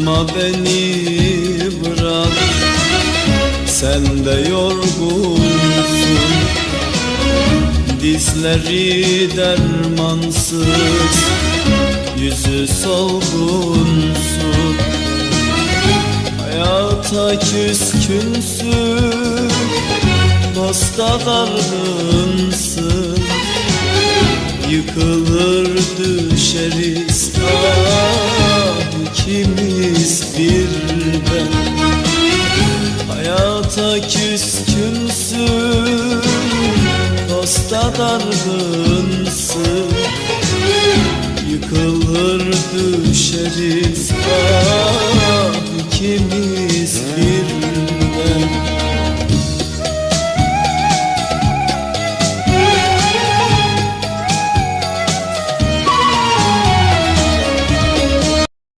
Yorma beni bırak. Sen de yorgunsun. Dizleri dermansız Yüzü solgunsun. Hayata küskünsün Dosta dargınsın Yıkılır düşeriz. ah Hayata küskünsün Dosta dargınsın Yıkılır düşeriz birden